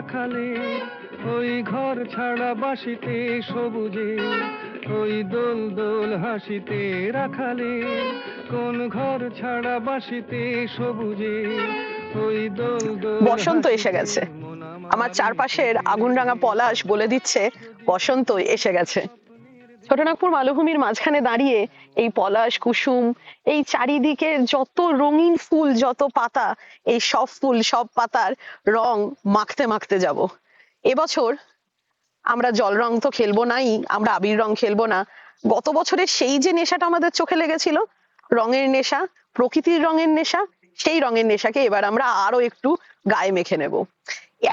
রাখালে ওই ঘর ছাড়া বাসিতে সবুজে ওই দোল দোল হাসিতে রাখালে কোন ঘর ছাড়া বাসিতে সবুজে ওই দোল দোল বসন্ত এসে গেছে। আমার চারপাশের আগুনরাঙা পলাশ বলে দিচ্ছে বসন্ত এসে গেছে ছোটনাগপুর মালভূমির মাঝখানে দাঁড়িয়ে এই পলাশ, কুসুম, এই চারিদিকে যত রঙিন ফুল, যত পাতা, এই সব ফুল, সব পাতার রং মাখতে মাখতে যাব। এবছর আমরা জল রং তো খেলব নাই, আমরা আবির রং খেলব না। গত বছরের সেই যে নেশাটা আমাদের চোখে লেগেছিল, রঙের নেশা, প্রকৃতির রঙের নেশা, সেই রঙের নেশাকে এবার আমরা আরও একটু গায়ে মেখে নেব।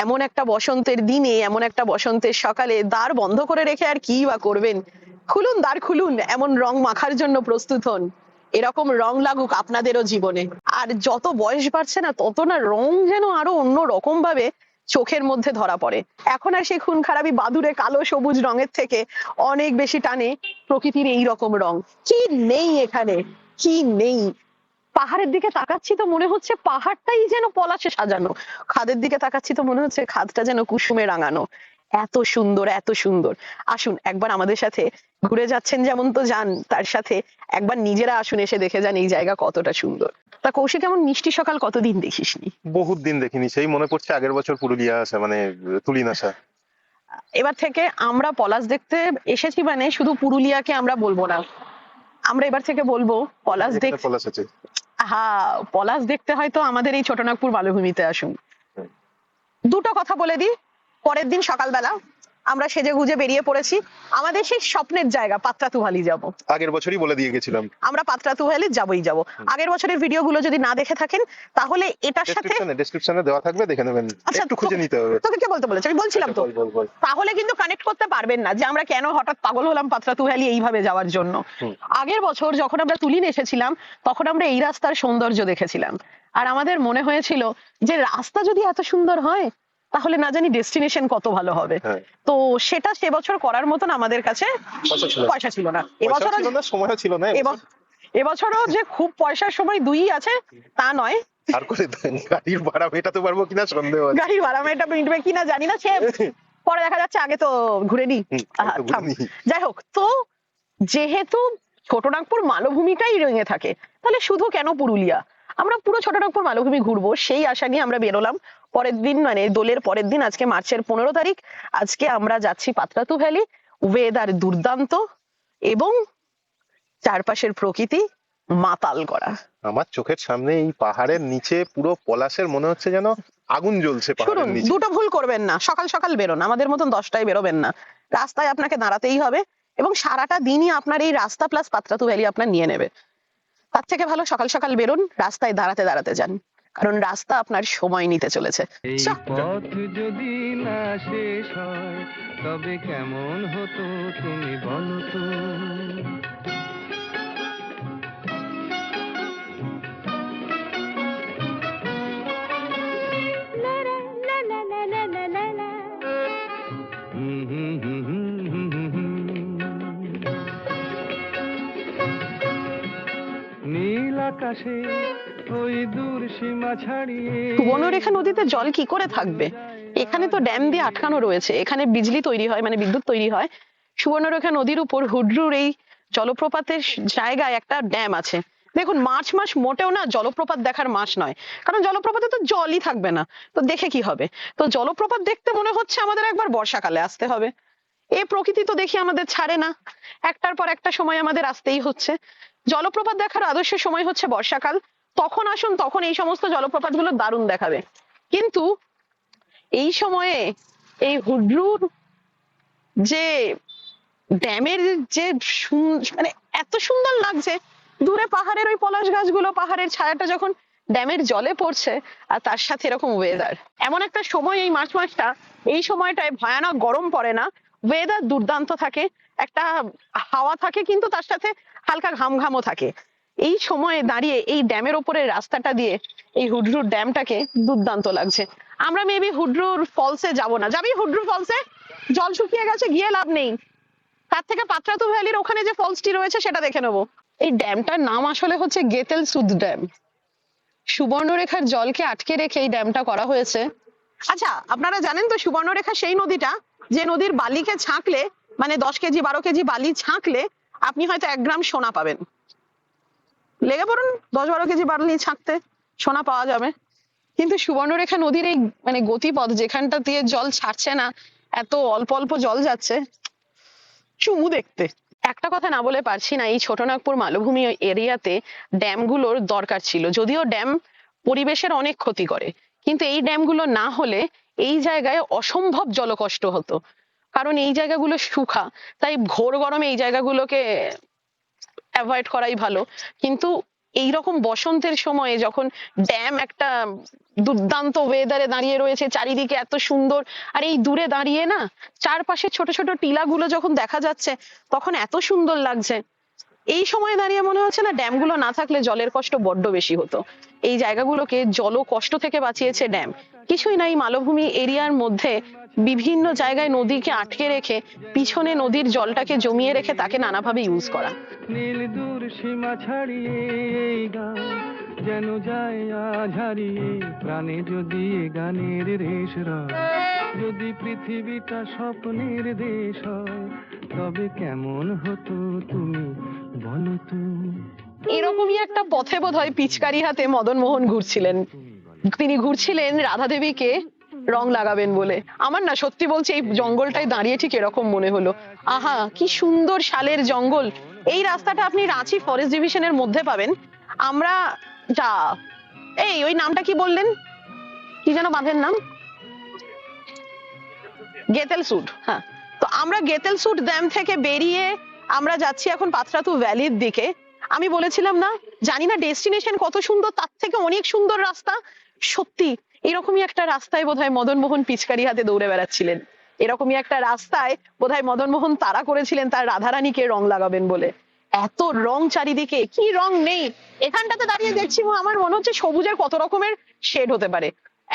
এমন একটা বসন্তের দিনে, এমন একটা বসন্তের সকালে দ্বার বন্ধ করে রেখে আর কি বা করবেন? খুলুন, দ্বার খুলুন, এমন রং মাখার জন্য প্রস্তুত হন। এরকম রং লাগুক আপনাদেরও জীবনে। আর যত বয়স বাড়ছে না, তত না রং যেন আরও অন্য রকম ভাবে চোখের মধ্যে ধরা পড়ে। এখন আর সেই খুন খারাপি বাদুরে কালো সবুজ রঙের থেকে অনেক বেশি টানে প্রকৃতির এই রকম রং। কি নেই এখানে? কি নেই? পাহাড়ের দিকে তাকাচ্ছি তো মনে হচ্ছে পাহাড়টাই যেন পলাশে সাজানো। খাদের দিকে তাকাচ্ছি তো মনে হচ্ছে খাদটা যেন কুসুমে রাঙানো। এত সুন্দর এত সুন্দর। আসুন একবার আমাদের সাথে ঘুরে যাচ্ছেন যেমন তো যান তার সাথে একবার নিজেরা আসুন এসে দেখে যান এই জায়গা কতটা সুন্দর। তা কৌশিক এমন মিষ্টি সকাল কতদিন দেখিসনি? বহুত দিন দেখিনি। সেই মনে পড়ছে আগের বছর পুরুলিয়া আসা মানে তুলিন আসা এবার থেকে আমরা পলাশ দেখতে এসেছি মানে শুধু পুরুলিয়াকে আমরা বলব না। আমরা এবার থেকে বলব পলাশ দেখ একটা পলাশ আছে। হ্যাঁ পলাশ দেখতে হয়তো আমাদের এই ছোটনাগপুর মালভূমিতে আসুন। দুটো কথা বলে দিই। পরের দিন সকালবেলা আমরা সেজে গুজে বেরিয়ে পড়েছি। আমাদের সেই স্বপ্নের জায়গা পাত্রাতুহালি যাব। আগের বছরই বলে দিয়ে গেছিলাম। আমরা পাত্রাতুহালি যাবই যাব। আগের বছরের ভিডিওগুলো যদি না দেখে থাকেন তাহলে এটার সাথে ডেসক্রিপশনে দেওয়া থাকবে দেখে নেবেন। আচ্ছা, একটু খুঁজে নিতে হবে। তোকে কে বলতে বলেছে? আমি বলছিলাম তো। বল। তাহলে কিন্তু কানেক্ট করতে পারবেন না যে আমরা কেন হঠাৎ পাগল হলাম পাত্রাতু ভ্যালি এইভাবে যাওয়ার জন্য। আগের বছর যখন আমরা তুলিন এসেছিলাম তখন আমরা এই রাস্তার সৌন্দর্য দেখেছিলাম। আর আমাদের মনে হয়েছিল যে রাস্তা যদি এত সুন্দর হয় তাহলে না জানি ডেস্টিনেশন কত ভালো হবে। হ্যাঁ। তো সেটা সে বছর করার মতন আমাদের কাছে পয়সা ছিল না। পয়সাও এবছরও ছিল না এবছরও যে খুব পয়সার সময় দুই আছে তা নয়। আর করে গাড়ির ভাড়া মেটাতে পারব কিনা সন্দেহ আছে। গাড়ি ভাড়া মেয়েটা মিটবে কিনা জানি না সে পরে দেখা যাচ্ছে আগে তো ঘুরে নি। যাই হোক তো যেহেতু ছোটনাগপুর মালভূমিটাই রেঙে থাকে তাহলে শুধু কেন পুরুলিয়া? আমরা পুরো ছোটনাগপুর মালভূমি ঘুরবো সেই আশা নিয়ে আমরা বেরোলাম। পরের দিন মানে দোলের পরের দিন আজকে মার্চের পনেরো তারিখ আজকে আমরা যাচ্ছি পাতরাতু ভ্যালি ওয়েদার দুর্দান্ত এবং চারপাশের প্রকৃতি মাতাল করা। আমার চোখের সামনে এই পাহাড়ের নিচে পুরো পলাশের মনে হচ্ছে যেন আগুন জ্বলছে শুনুন পাহাড়ের নিচে। দুটো ভুল করবেন না সকাল সকাল বেরোন আমাদের মতন দশটায় বেরোবেন না। রাস্তায় আপনাকে দাঁড়াতেই হবে এবং সারাটা দিনই আপনার এই রাস্তা প্লাস পাত্রাতু ভ্যালি আপনার নিয়ে নেবে। তার থেকে ভালো সকাল সকাল বেরোন রাস্তায় দাঁড়াতে দাঁড়াতে যান। কারণ রাস্তা আপনার সময় নিতে চলেছে। এই পথ যদি না শেষ হয় তবে কেমন হতো আকাশে ওই দূর সীমা ছাড়িয়ে সুবর্ণরেখা নদীতে জল কি করে থাকবে? এখানে তো ড্যাম দিয়ে আটকানো রয়েছে। এখানে বিজলি তৈরি হয় মানে বিদ্যুৎ তৈরি হয়। সুবর্ণরেখা নদীর উপর হুড্রুর এই জলপ্রপাতের জায়গায় একটা ড্যাম আছে। দেখুন, মার্চ মাস মোটেও না জলপ্রপাত দেখার মাস নয়। কারণ জলপ্রপাতে তো জলই থাকবে না। তো দেখে কি হবে? তো জলপ্রপাত দেখতে মনে হচ্ছে আমাদের একবার বর্ষাকালে আসতে হবে। এ প্রকৃতি তো দেখি আমাদের ছাড়ে না। একটার পর একটা সময় আমাদের আসতেই হচ্ছে। জলপ্রপাত দেখার আদর্শ সময় হচ্ছে বর্ষাকাল। তখন আসুন, তখন এই সমস্ত জলপ্রপাতগুলো দারুণ দেখাবে। কিন্তু এই সময়ে এই হুড্রুর যে ড্যামের যে মানে এত সুন্দর লাগছে। দূরে পাহাড়ের ওই পলাশ গাছগুলো, পাহাড়ের ছায়াটা যখন ড্যামের জলে পড়ছে, আর তার সাথে এরকম ওয়েদার এমন একটা সময় এই মার্চ মাসটা, এই সময়টায় ভয়ানক গরম পড়ে না। ওয়েদার দুর্দান্ত থাকে। একটা হাওয়া থাকে কিন্তু তার সাথে হালকা ঘাম ঘামও থাকে। এই সময়ে দাঁড়িয়ে এই ড্যামের ওপরের রাস্তাটা দিয়ে এই হুডরুর ড্যামটাকে দুর্দান্ত লাগছে। আমরা মেবি হুডরুর ফলসে যাব না। যাবি হুডরুর ফলসে? জল শুকিয়ে গেছে, গিয়ে লাভ নেই। তার থেকে পাত্রাতু ভ্যালির ওখানে যে ফলসটি রয়েছে সেটা দেখে নেব। এই ড্যামটার নাম আসলে হচ্ছে গেতেল সুদ ড্যাম। সুবর্ণরেখার জলকে আটকে রেখে এই ড্যামটা করা হয়েছে। আচ্ছা আপনারা জানেন তো সুবর্ণরেখা সেই নদীটা? যে নদীর বালিকে ছাঁকলে মানে দশ কেজি, বারো কেজি বালি ছাঁকলে আপনি হয়তো এক গ্রাম সোনা পাবেন। লেগে পড়ুন, দশ বারো কেজি বালি ছাঁকতে সোনা পাওয়া যাবে। কিন্তু সুবর্ণরেখা নদীর এই মানে গতিপথ যেখানটা দিয়ে জল ছাড়ছে না, এত অল্প অল্প জল যাচ্ছে, চুমু দেখতে। একটা কথা না বলে পারছি না, এই ছোটনাগপুর মালভূমি এরিয়াতে ড্যামগুলোর দরকার ছিল। যদিও ড্যাম পরিবেশের অনেক ক্ষতি করে, কিন্তু এই ড্যামগুলো না হলে এই জায়গায় অসম্ভব জলকষ্ট হতো। কারণ এই জায়গাগুলো শুখা তাই ঘোর গরমে এই জায়গাগুলোকে অ্যাভয়েড করাই ভালো। কিন্তু এই রকম বসন্তের সময়ে যখন ড্যাম একটা দুর্দান্ত ওয়েদারে দাঁড়িয়ে রয়েছে, চারিদিকে এত সুন্দর, আর এই দূরে দাঁড়িয়ে না, চারপাশে ছোট ছোট টিলাগুলো যখন দেখা যাচ্ছে, তখন এত সুন্দর লাগছে। এই সময় দাঁড়িয়ে মনে হচ্ছে না ড্যামগুলো না থাকলে জলের কষ্ট বড্ড বেশি হতো। এই জায়গাগুলোকে জল কষ্ট থেকে বাঁচিয়েছে ড্যাম। কিছুই নাই, মালভূমি এরিয়ার মধ্যে বিভিন্ন জায়গায় নদীকে আটকে রেখে পিছনে নদীর জলটাকে জমিয়ে রেখে তাকে নানাভাবে ইউজ করা। নীল দূর সীমা ছাড়িয়ে যেন যায় আজ প্রাণে যদি গানের রেশ যদি পৃথিবীটা স্বপ্নের দেশ তবে কেমন হতো তুমি বলো তো? এরকমই একটা পথে বোধ হয় পিচকারি হাতে মদন মোহন ঘুরছিলেন। তিনি ঘুরছিলেন রাধা দেবীকে রং লাগাবেন বলে। আমার না সত্যি বলছি, এই জঙ্গলটায় দাঁড়িয়ে ঠিক এরকম মনে হলো। আহা, কি সুন্দর শালের জঙ্গল। এই রাস্তাটা আপনি রাঁচি ফরেস্ট ডিভিশনের মধ্যে পাবেন। আমরা যা। এই, ওই নামটা কি বললেন? কি যেন বাঁধের নাম? গেতেল সুট হ্যাঁ। তো আমরা গেতেল সুট ড্যাম থেকে বেরিয়ে আমরা যাচ্ছি এখন পাথরাতু ভ্যালির দিকে। আমি বলেছিলাম না, জানি না ডেস্টিনেশন কত সুন্দর, তার থেকে অনেক সুন্দর রাস্তা। সত্যি, এরকমই একটা রাস্তায় বোধহয় মদন মোহন পিচকারি হাতে দৌড়ে বেড়াচ্ছিলেন। এরকমই একটা রাস্তায় বোধহয় মদন মোহন তারা করেছিলেন তার রাধারানীকে রং লাগাবেন বলে। এত রং চারিদিকে, কি রং নেই? এখানটাতে দাঁড়িয়ে দেখছি আমার মনে হচ্ছে সবুজের কত রকমের শেড হতে পারে।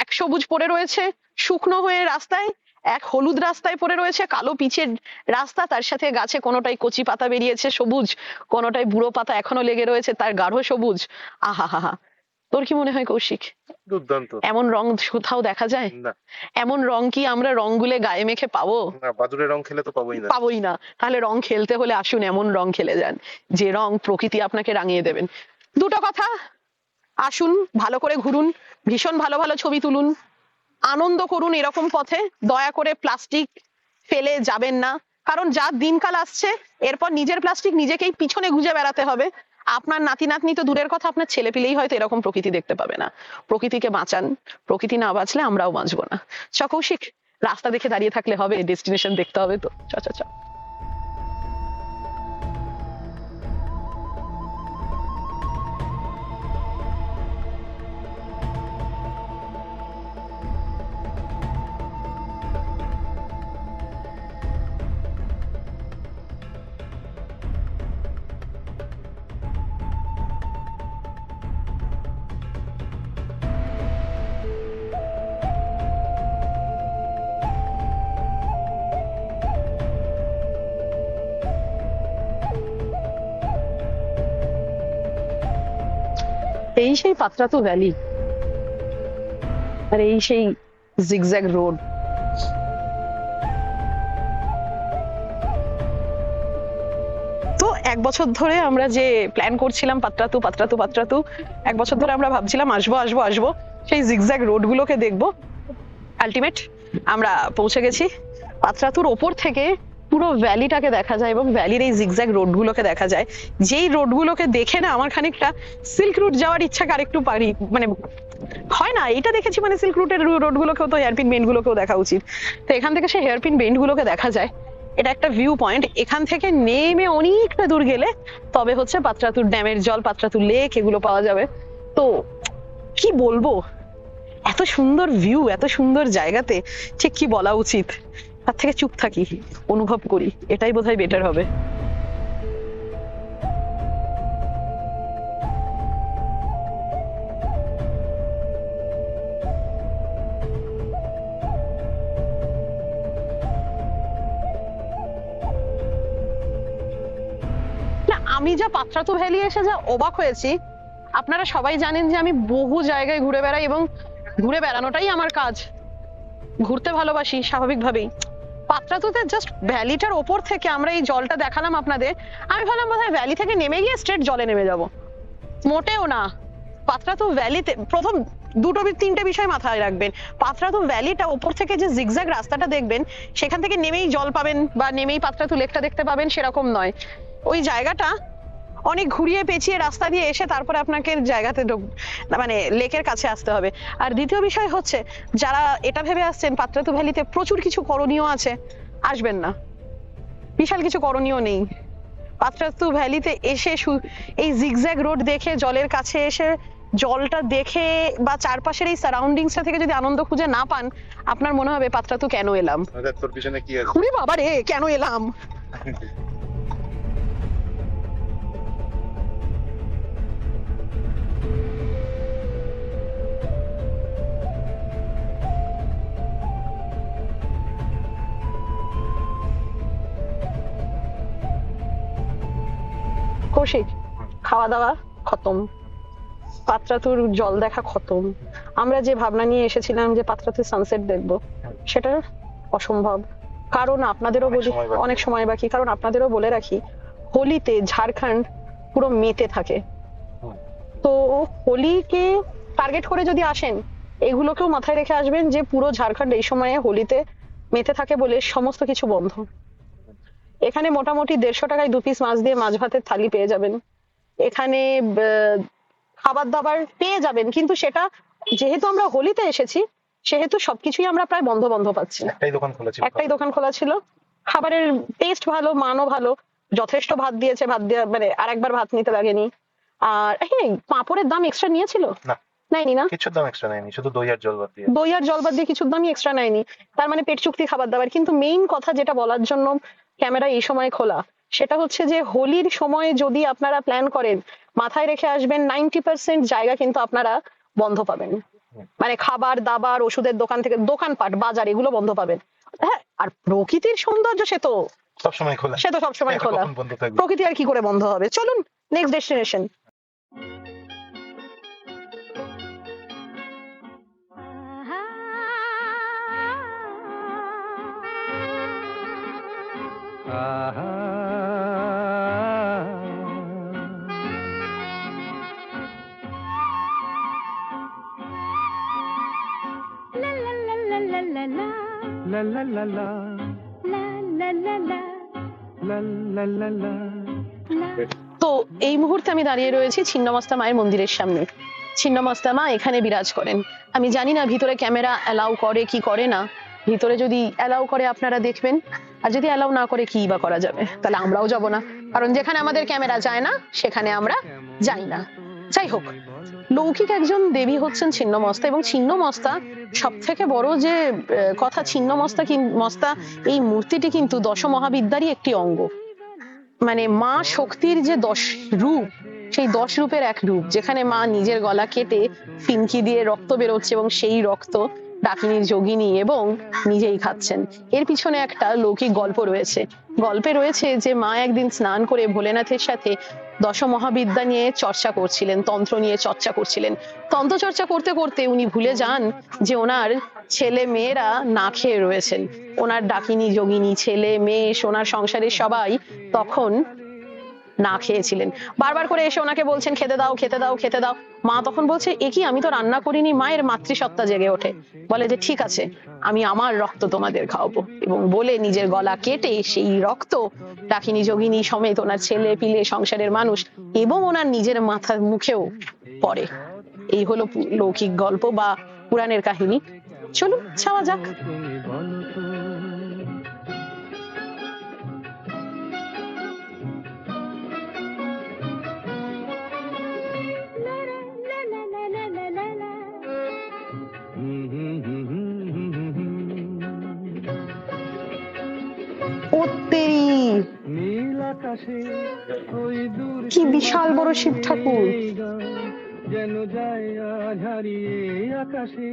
এক সবুজ পড়ে রয়েছে, শুকনো হয়ে রাস্তায়, এক হলুদ রাস্তায় পড়ে রয়েছে, কালো পিচের রাস্তা, তার সাথে গাছে কোনোটাই কচি পাতা বেরিয়েছে, সবুজ, কোনোটাই বুড়ো পাতা এখনও লেগে রয়েছে, তার গাঢ় সবুজ। আহা হা হা তোর কি মনে হয় কৌশিক? দুর্দান্ত। এমন রং কোথাও দেখা যায়? না। এমন রং কি আমরা রংগুলে গায়ে মেখে পাবো? না বাদুড়ের রং খেলে তো পাবোই না। পাবোই না। তাহলে রং খেলতে হলে আসুন এমন রং খেলে যান। যে রং প্রকৃতি আপনাকে রাঙিয়ে দেবেন। দুটো কথা। আসুন ভালো করে ঘুরুন ভীষণ ভালো ভালো ছবি তুলুন। আনন্দ করুন এরকম পথে। দয়া করে প্লাস্টিক ফেলে যাবেন না। কারণ যা দিনকাল আসছে এরপর নিজের প্লাস্টিক নিজেকেই পিছনে গুজে বেড়াতে হবে। আপনার নাতি নাতনি তো দূরের কথা, আপনার ছেলে পিলেই হয়তো এরকম প্রকৃতি দেখতে পাবে না। প্রকৃতিকে বাঁচান। প্রকৃতি না বাঁচলে আমরাও বাঁচবো না। চ কৌশিক রাস্তা দেখে দাঁড়িয়ে থাকলে হবে ডেস্টিনেশন দেখতে হবে তো। চ চ চ। এই সেই পাত্রাতু ভ্যালি আর এই সেই জিগজ্যাগ রোড তো এক বছর ধরে আমরা যে প্ল্যান করছিলাম পাত্রাতু পাত্রাতু পাত্রাতু এক বছর ধরে আমরা ভাবছিলাম, আসব আসব আসব, সেই জিগজ্যাগ রোড গুলোকে দেখব। আলটিমেট আমরা পৌঁছে গেছি। পাত্রাতুর ওপর থেকে পুরো ভ্যালিটাকে দেখা যায় এবং ভ্যালির এই জিগজ্যাগ রোডগুলোকে দেখা যায়। যেই রোডগুলোকে দেখে না আমার খানিকটা সিল্ক রুট যাওয়ার ইচ্ছা আরেকটু পারি মানে হয় না। এটা দেখেছি মানে সিল্ক রুটের রোডগুলোকেও তো হেয়ারপিন বেন্ড গুলোকেও দেখা উচিত। তো এখান থেকে সে হেয়ারপিন বেন্ড গুলোকে দেখা যায়। এটা একটা ভিউ পয়েন্ট এখান থেকে নেমে অনেকটা দূর গেলে তবে হচ্ছে পাত্রাতুর ড্যামের জল, পাত্রাতুর লেক এগুলো পাওয়া যাবে। তো কি বলব? এত সুন্দর ভিউ এত সুন্দর জায়গাতে, ঠিক কি বলা উচিত? তার থেকে চুপ থাকি, অনুভব করি, এটাই বোধহয় বেটার হবে। আমি যা পাত্রাতু ভ্যালি এসে যা অবাক হয়েছি, আপনারা সবাই জানেন যে আমি বহু জায়গায় ঘুরে বেড়াই এবং ঘুরে বেড়ানোটাই আমার কাজ। ঘুরতে ভালোবাসি, স্বাভাবিকভাবেই। পাত্রাতুতে জাস্ট ভ্যালিটার ওপর থেকে আমরা এই জলটা দেখালাম আপনাদের। আমি ভাবলাম বোধহয় ভ্যালি থেকে নেমে গিয়ে স্ট্রেট জলে নেমে যাব। মোটেও না। পাত্রাতু ভ্যালিতে প্রথম দুটো তিনটে বিষয় মাথায় রাখবেন। পাত্রাতু ভ্যালিটা ওপর থেকে যে জিগজ্যাগ রাস্তাটা দেখবেন, সেখান থেকে নেমেই জল পাবেন বা নেমেই পাত্রাতু লেকটা দেখতে পাবেন, সেরকম নয়। ওই জায়গাটা অনেক ঘুরিয়ে পেঁচিয়ে রাস্তা দিয়ে এসে তারপরে আপনাকে জায়গাতে মানে লেকের কাছে আসতে হবে। আর দ্বিতীয় বিষয় হচ্ছে যারা এটা ভেবে আসছেন পাত্রাতু ভ্যালিতে প্রচুর কিছু করণীয় আছে আসবেন না। বিশাল কিছু করণীয় নেই। পাত্রাতু ভ্যালিতে এসে এই জিগজ্যাগ রোড দেখে জলের কাছে এসে জলটা দেখে বা চারপাশের এই সারাউন্ডিংসটা থেকে যদি আনন্দ খুঁজে না পান আপনার মনে হবে পাত্রাতু কেন এলাম? তোর পিছনে কি আছে? বাবা রে কেন এলাম? কৌশিক খাওয়া দাওয়া খতম। পাত্রাতুর জল দেখা খতম। আমরা যে ভাবনা নিয়ে এসেছিলাম যে পাত্রাতুর সানসেট দেখব সেটা অসম্ভব। কারণ আপনাদেরও বলি। অনেক সময় বাকি। কারণ আপনাদেরও বলে রাখি হোলিতে ঝাড়খণ্ড পুরো মেতে থাকে। তো হোলিকে টার্গেট করে যদি আসেন এগুলোকেও মাথায় রেখে আসবেন যে পুরো ঝাড়খণ্ড এই সময়ে হোলিতে মেতে থাকে বলে সমস্ত কিছু বন্ধ। এখানে মোটামুটি দেড়শো টাকায় দু পিস মাছ দিয়ে মাছ ভাতের থালি পেয়ে যাবেন। এখানে খাবার দাবার পেয়ে যাবেন কিন্তু সেটা যেহেতু আমরা হোলিতে এসেছি সেহেতু সবকিছুই আমরা প্রায় বন্ধ বন্ধ পাচ্ছি। একটাই দোকান খোলা ছিল। একটাই দোকান খোলা ছিল। খাবারের টেস্ট ভালো মানও ভালো যথেষ্ট ভাত দিয়েছে ভাত দেওয়া মানে আর একবার ভাত নিতে লাগেনি। আর হ্যাঁ পাঁপড়ের দাম এক্সট্রা নিয়েছিল? না। নেয়নি না? কিছুর দাম এক্সট্রা নেয়নি শুধু দই আর জল বাদ দিয়ে। দই আর জল বাদ দিয়ে কিছুর দামই এক্সট্রা নেয়নি। তার মানে পেট চুক্তি খাবার দাবার। কিন্তু মেইন কথা যেটা বলার জন্য ক্যামেরা এই সময় খোলা সেটা হচ্ছে যে হোলির সময় যদি আপনারা প্ল্যান করেন মাথায় রেখে আসবেন নাইনটি পার্সেন্ট জায়গা কিন্তু আপনারা বন্ধ পাবেন। মানে খাবার দাবার ওষুধের দোকান থেকে দোকানপাট বাজার এগুলো বন্ধ পাবেন। হ্যাঁ আর প্রকৃতির সৌন্দর্য সে তো সব সময় খোলা। সে তো সবসময় খোলা। প্রকৃতি আর কি করে বন্ধ হবে? চলুন নেক্সট ডেস্টিনেশন তো এই মুহূর্তে আমি দাঁড়িয়ে রয়েছি ছিন্নমস্তা মায়ের মন্দিরের সামনে। ছিন্নমস্তা মা এখানে বিরাজ করেন। আমি জানি না ভিতরে ক্যামেরা অ্যালাউ করে কি করে না। ভিতরে যদি অ্যালাউ করে আপনারা দেখবেন আর যদি অ্যালাউ না করে কি বা করা যাবে? তাহলে আমরাও যাব না। কারণ যেখানে আমাদের ক্যামেরা যায় না, সেখানে আমরা যাই না। যাই হোক, লৌকিক একজন দেবী হচ্ছেন ছিন্নমস্তা এবং ছিন্নমস্তা সব থেকে বড় যে কথা ছিন্নমস্তা মস্তা, এই মূর্তিটি কিন্তু দশ মহাবিদ্যারই একটি অঙ্গ। মানে মা শক্তির যে দশ রূপ, সেই দশ রূপের এক রূপ, যেখানে মা নিজের গলা কেটে ফিনকি দিয়ে রক্ত বেরোচ্ছে এবং সেই রক্ত ডাকিনী যোগিনী এবং নিজেই খাচ্ছেন। এর পিছনে একটা লৌকিক গল্প রয়েছে। গল্পে রয়েছে যে মা একদিন স্নান করে ভোলেনাথের সাথে দশ মহাবিদ্যা নিয়ে চর্চা করছিলেন, তন্ত্র নিয়ে চর্চা করছিলেন। তন্ত্র চর্চা করতে করতে উনি ভুলে যান যে ওনার ছেলে মেয়েরা না খেয়ে রয়েছেন। ওনার ডাকিনী, যোগিনী, ছেলে, মেয়ে, সোনার সংসারের সবাই তখন না খেয়েছিলেন। বারবার করে এসে ওনাকে বলছেন, খেতে দাও খেতে দাও খেতে দাও। মা তখন বলছে, এ কি, আমি তো রান্না করিনি, মায়ের মাতৃসত্তা জেগে ওঠে। বলে যে, ঠিক আছে, আমি আমার রক্ত তোমাদের খাওয়াবো। এবং বলে নিজের গলা কেটে সেই রক্ত ডাকিনী যোগিনী সমেত ওনার ছেলে পিলে সংসারের মানুষ এবং ওনার নিজের মাথার মুখেও পড়ে। এই হলো লৌকিক গল্প বা পুরাণের কাহিনী। চলুন যাওয়া যাক। কি বিশাল বড় শিব ঠাকুর। যেন আকাশে,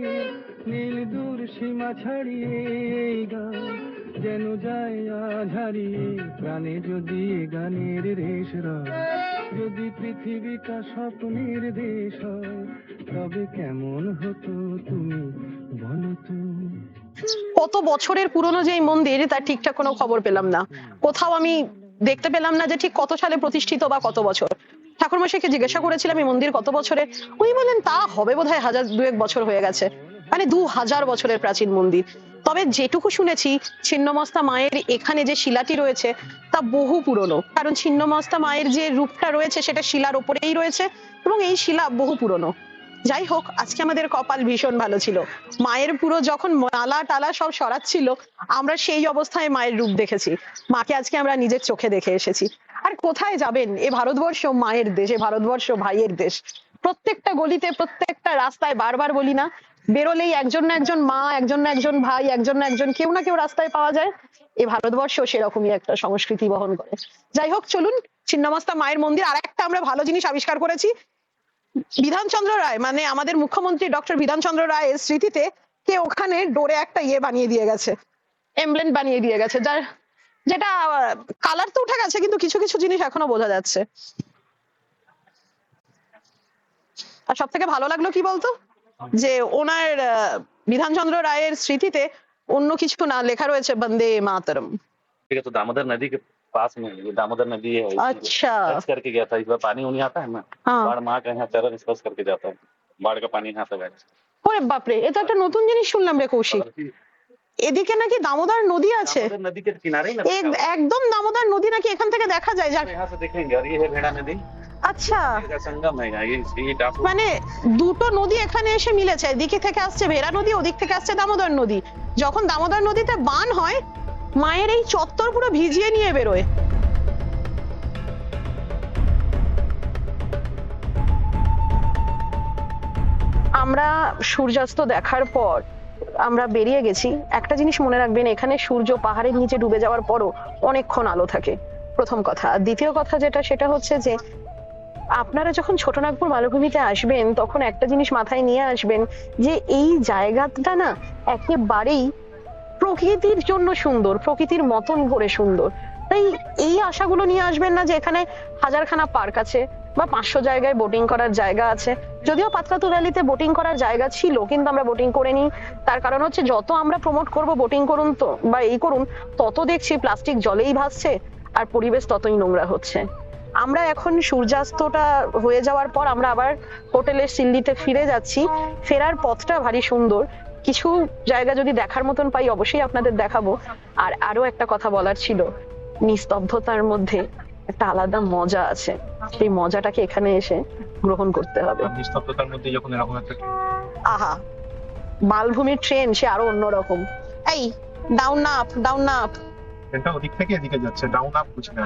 নীল দূর সীমা ছাড়িয়ে যেন প্রাণে যদি গানের রেশ যদি পৃথিবীটা স্বপ্নের দেশ হয়, তবে কেমন হতো তুমি বলো তো? কত বছরের পুরনো যে মন্দির, তার ঠিকঠাক কোনো খবর পেলাম না। কোথাও আমি দেখতে পেলাম না যে ঠিক কত সালে প্রতিষ্ঠিত বা কত বছর। ঠাকুরমশাইকে জিজ্ঞাসা করেছিলাম, এই মন্দির কত বছরের? উনি বললেন, তা হবে বোধহয় হাজার দুয়েক বছর হয়ে গেছে। মানে দু হাজার বছরের প্রাচীন মন্দির। তবে যেটুকু শুনেছি, ছিন্নমস্তা মায়ের এখানে যে শিলাটি রয়েছে, তা বহু পুরনো। কারণ ছিন্নমস্তা মায়ের যে রূপটা রয়েছে, সেটা শিলার ওপরেই রয়েছে এবং এই শিলা বহু পুরনো। যাই হোক আজকে আমাদের কপাল ভীষণ ভালো ছিল। মায়ের পুরো যখন মালা টালা সব সরাচ্ছিল, আমরা সেই অবস্থায় মায়ের রূপ দেখেছি। মাকে আজকে আমরা নিজের চোখে দেখে এসেছি। আর কোথায় যাবেন? এ ভারতবর্ষ মায়ের দেশ, এ ভারতবর্ষ ভাইয়ের দেশ। প্রত্যেকটা গলিতে, প্রত্যেকটা রাস্তায় বারবার বলি না, বেরোলেই একজন না একজন মা, একজন না একজন ভাই, একজন না একজন কেউ না কেউ রাস্তায় পাওয়া যায়। এ ভারতবর্ষ সেরকমই একটা সংস্কৃতি বহন করে। যাই হোক চলুন, ছিন্নমস্তা মায়ের মন্দির আর একটা আমরা ভালো জিনিস আবিষ্কার করেছি। বিধানচন্দ্র রায় মানে আমাদের মুখ্যমন্ত্রী ডক্টর বিধানচন্দ্র রায়ের স্মৃতিতে কে ওখানে ডোরে একটা ইয়ে বানিয়ে দিয়ে গেছে এমব্লেন্ট বানিয়ে দিয়ে গেছে, যার, যেটা, কালার তো উঠে গেছে, কিন্তু কিছু কিছু জিনিস এখনও বোঝা যাচ্ছে। আর সব থেকে ভালো লাগল কি বলতো? যে ওনার বিধানচন্দ্র রায়ের স্মৃতিতে অন্য কিছু না লেখা রয়েছে, বন্দে মাতরম। ঠিক আছে দামোদর নদীকে पास में ये दामोदर नदी है अच्छा टच करके गया था इस बार पानी उन्हीं आता है ना হ্যাঁ बाढ़ माँ का यहाँ चरण स्पर्श करके जाता है बाढ़ का पानी यहाँ तक आया ওরে বাপরে এটা একটা নতুন জিনিস শুনলাম রে কৌশিক এদিকে নাকি দামোদর নদী আছে दामोदर नदी के किनारे ही लगता এক- है একদম দামোদর নদী নাকি এখান থেকে দেখা যায় যাক तो यहाँ से देखेंगे और ये है भेड़ा नदी আচ্ছা का संगम है यहाँ ये ये टापू মানে দুটো নদী এখানে এসে মিলেছে এদিকে থেকে আসছে ভেড়া নদী ওদিক থেকে আসছে দামোদর নদী যখন দামোদর নদীতে বান হয় মায়ের এই চত্বর পুরো ভিজিয়ে নিয়ে বেরোয়। আমরা সূর্যাস্ত দেখার পর আমরা বেরিয়ে গেছি। একটা জিনিস মনে রাখবেন, এখানে সূর্য পাহাড়ের নিচে ডুবে যাওয়ার পরও অনেকক্ষণ আলো থাকে। প্রথম কথা। দ্বিতীয় কথা যেটা, সেটা হচ্ছে যে আপনারা যখন ছোটনাগপুর মালভূমিতে আসবেন, তখন একটা জিনিস মাথায় নিয়ে আসবেন যে এই জায়গাটা না একেবারেই প্রকৃতির জন্য সুন্দর, প্রকৃতির মতন করে সুন্দর। তাই এই আশাগুলো নিয়ে আসবেন না যে এখানে হাজারখানা পার্ক আছে বা পাঁচশো জায়গায় বোটিং করার জায়গা আছে। যদিও পাতলাতু ভ্যালিতে বোটিং করার জায়গা ছিল, কিন্তু আমরা বোটিং করে নিই তার কারণ হচ্ছে যত আমরা প্রমোট করব বোটিং করুন তো, বা এই করুন, তত দেখছি প্লাস্টিক জলেই ভাসছে আর পরিবেশ ততই নোংরা হচ্ছে। আমরা এখন সূর্যাস্তটা হয়ে যাওয়ার পর আমরা আবার হোটেলের সিল্লিতে ফিরে যাচ্ছি। ফেরার পথটা ভারী সুন্দর কিছু জায়গা যদি দেখার মতন পাই অবশ্যই আপনাদের দেখাবো। আর আরও একটা কথা বলার ছিল নিস্তব্ধতার মধ্যে একটা আলাদা মজা আছে। সেই মজাটাকে এখানে এসে গ্রহণ করতে হবে। নিস্তব্ধতার মধ্যে যখন এরকম একটা আহা মালভূমির ট্রেন সে আরও অন্যরকম। এই ডাউন না আপ ডাউন না আপ ট্রেনটা ওদিক থেকে এদিকে যাচ্ছে ডাউন আপ বুঝি না।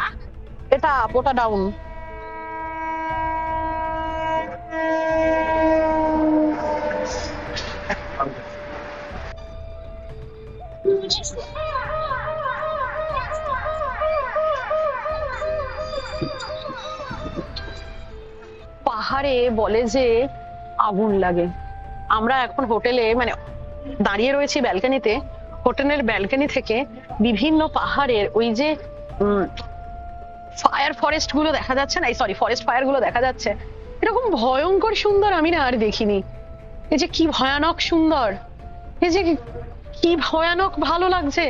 এটা আপ ওটা ডাউন বলে যে আগুন লাগে। আমরা এখন হোটেলে মানে দাঁড়িয়ে রয়েছি ব্যালকনিতে হোটেলের ব্যালকনি থেকে বিভিন্ন পাহাড়ের ওই যে ফায়ার ফরেস্টগুলো দেখা যাচ্ছে না? সরি ফরেস্ট ফায়ারগুলো দেখা যাচ্ছে। এরকম ভয়ঙ্কর সুন্দর আমি না আর দেখিনি। এই যে কি ভয়ানক সুন্দর। এই যে কি ভয়ানক ভালো লাগছে।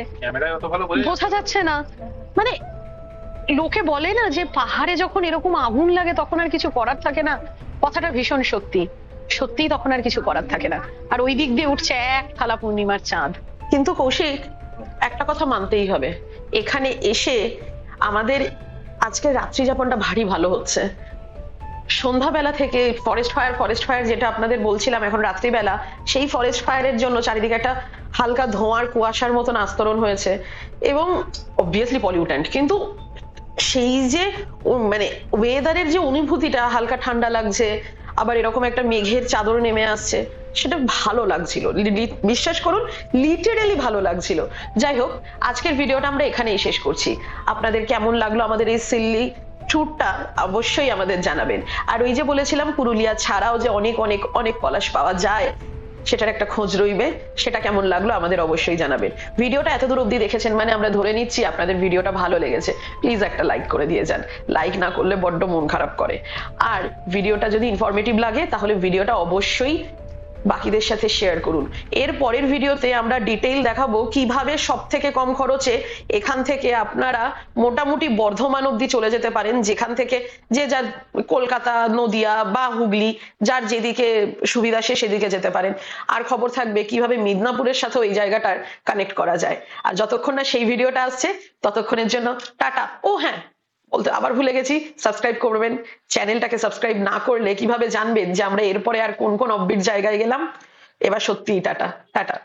বোঝা যাচ্ছে না। মানে লোকে বলে না যে পাহাড়ে যখন এরকম আগুন লাগে তখন আর কিছু করার থাকে না। কথাটা ভীষণ সত্যি। সত্যিই তখন আর কিছু করার থাকে না। আর ওই দিক দিয়ে উঠছে এক থালা পূর্ণিমার চাঁদ। কিন্তু কৌশিক, একটা কথা মানতেই হবে। এখানে এসে আমাদের আজকে রাত্রি যাপনটা ভারী ভালো হচ্ছে। সন্ধ্যাবেলা থেকে ফরেস্ট ফায়ার ফরেস্ট ফায়ার যেটা আপনাদের বলছিলাম এখন রাত্রিবেলা, সেই ফরেস্ট ফায়ারের জন্য চারিদিকে একটা হালকা ধোঁয়ার কুয়াশার মতন আস্তরণ হয়েছে। এবং অবভিয়াসলি পলিউট্যান্ট কিন্তু সেই যে মানে ওয়েদারের যে অনুভূতিটা, হালকা ঠান্ডা লাগছে, আবার এরকম একটা মেঘের চাদর নেমে আসছে, সেটা ভালো লাগছিল। বিশ্বাস করুন লিটারেলি ভালো লাগছিল। যাই হোক, আজকের ভিডিওটা আমরা এখানেই শেষ করছি। আপনাদের কেমন লাগল আমাদের এই সিল্লি ট্যুরটা অবশ্যই আমাদের জানাবেন। আর ওই যে বলেছিলাম, পুরুলিয়া ছাড়াও যে অনেক অনেক অনেক পলাশ পাওয়া যায় সেটার একটা খোঁজ রইবে, সেটা কেমন লাগল আমাদের অবশ্যই জানাবেন। ভিডিওটা এত দূর অব্দি দেখেছেন মানে আমরা ধরে নিচ্ছি আপনাদের ভিডিওটা ভালো লেগেছে প্লিজ একটা লাইক করে দিয়ে যান। লাইক না করলে বড্ড মন খারাপ করে। আর ভিডিওটা যদি ইনফরমেটিভ লাগে, তাহলে ভিডিওটা অবশ্যই বাকিদের সাথে শেয়ার করুন। এর পরের ভিডিওতে আমরা ডিটেইল দেখাবো কীভাবে সব থেকে কম খরচে এখান থেকে আপনারা মোটামুটি বর্ধমান অব্দি চলে যেতে পারেন, যেখান থেকে যে যার কলকাতা, নদিয়া বা হুগলি, যার যেদিকে সুবিধা সে সেদিকে যেতে পারেন। আর খবর থাকবে কীভাবে মিদনাপুরের সাথে ওই জায়গাটার কানেক্ট করা যায়। আর যতক্ষণ না সেই ভিডিওটা আসছে, ততক্ষণের জন্য টাটা। ও হ্যাঁ বলতে আবার ভুলে গেছি সাবস্ক্রাইব করবেন। চ্যানেলটাকে সাবস্ক্রাইব না করলে কীভাবে জানবেন যে আমরা এরপরে আর কোন কোন অববিট জায়গায় গেলাম? এবার সত্যিই টাটা টাটা।